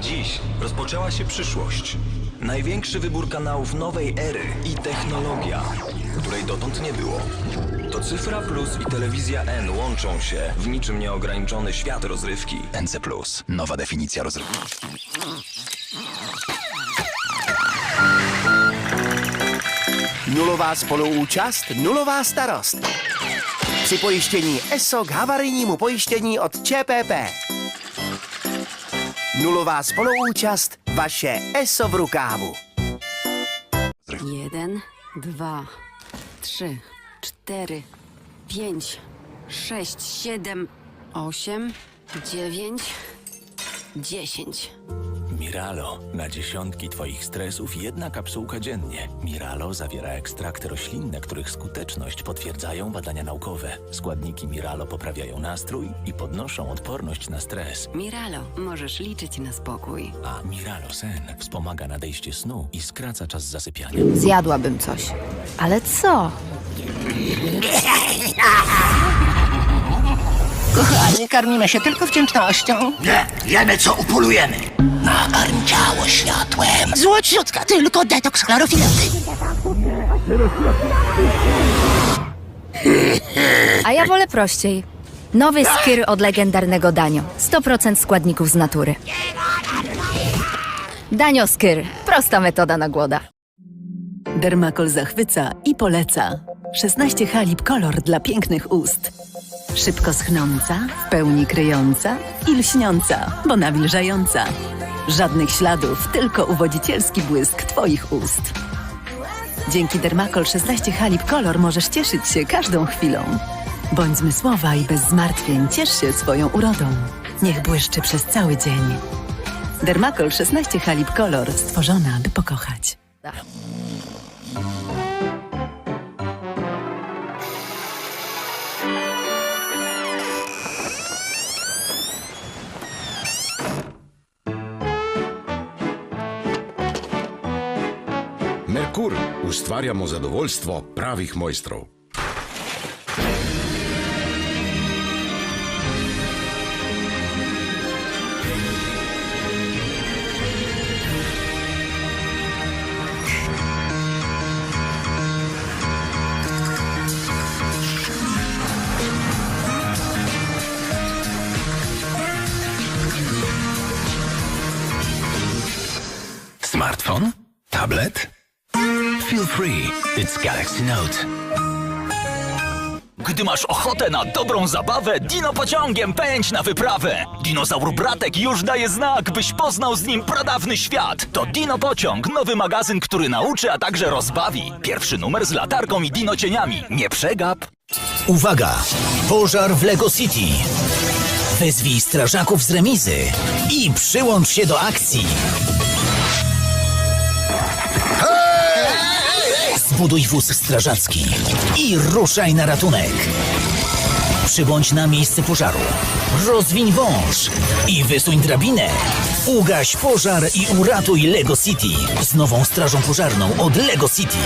Dziś rozpoczęła się przyszłość. Największy wybór kanałów nowej ery i technologia, której dotąd nie było. To Cyfra Plus i Telewizja N łączą się w niczym nieograniczony świat rozrywki. NC Plus. Nowa definicja rozrywki. Nulová spoluúčast, nulová starost. Při pojištění ESO k havarijnímu pojištění od ČPP. Nulová spoluúčast, vaše ESO v rukávu. Jeden, dwa, trzy, cztery, pięć, sześć, siedem, osiem, dziewięć, dziesięć. Miralo. Na dziesiątki twoich stresów jedna kapsułka dziennie. Miralo zawiera ekstrakty roślinne, których skuteczność potwierdzają badania naukowe. Składniki Miralo poprawiają nastrój i podnoszą odporność na stres. Miralo, możesz liczyć na spokój. A Miralo Sen wspomaga nadejście snu i skraca czas zasypiania. Zjadłabym coś. Ale co? Kochani, karmimy się tylko wdzięcznością. Nie, jemy co upolujemy. Nakarm ciało światłem. Złociutka, tylko detoks chlorofilowy. A ja wolę prościej. Nowy skyr od legendarnego Danio. 100% składników z natury. Danio Skyr. Prosta metoda na głoda. Dermakol zachwyca i poleca. 16 halib kolor dla pięknych ust. Szybko schnąca, w pełni kryjąca i lśniąca, bo nawilżająca. Żadnych śladów, tylko uwodzicielski błysk Twoich ust. Dzięki Dermakol 16 halib kolor możesz cieszyć się każdą chwilą. Bądź zmysłowa i bez zmartwień, ciesz się swoją urodą. Niech błyszczy przez cały dzień. Dermakol 16 halib kolor, stworzona, by pokochać. Merkur ustvarjamo zadovoljstvo pravih mojstrov. Smartfon? Tablet? Feel free. It's Galaxy Note. Gdy masz ochotę na dobrą zabawę, dino pociągiem pędź na wyprawę. Dinozaur Bratek już daje znak, byś poznał z nim pradawny świat. To Dino Pociąg, nowy magazyn, który nauczy, a także rozbawi. Pierwszy numer z latarką i dino cieniami. Nie przegap. Uwaga! Pożar w Lego City. Wezwij strażaków z remizy i przyłącz się do akcji. Zbuduj wóz strażacki i ruszaj na ratunek. Przybądź na miejsce pożaru. Rozwiń wąż i wysuń drabinę. Ugaś pożar i uratuj Lego City z nową strażą pożarną od Lego City.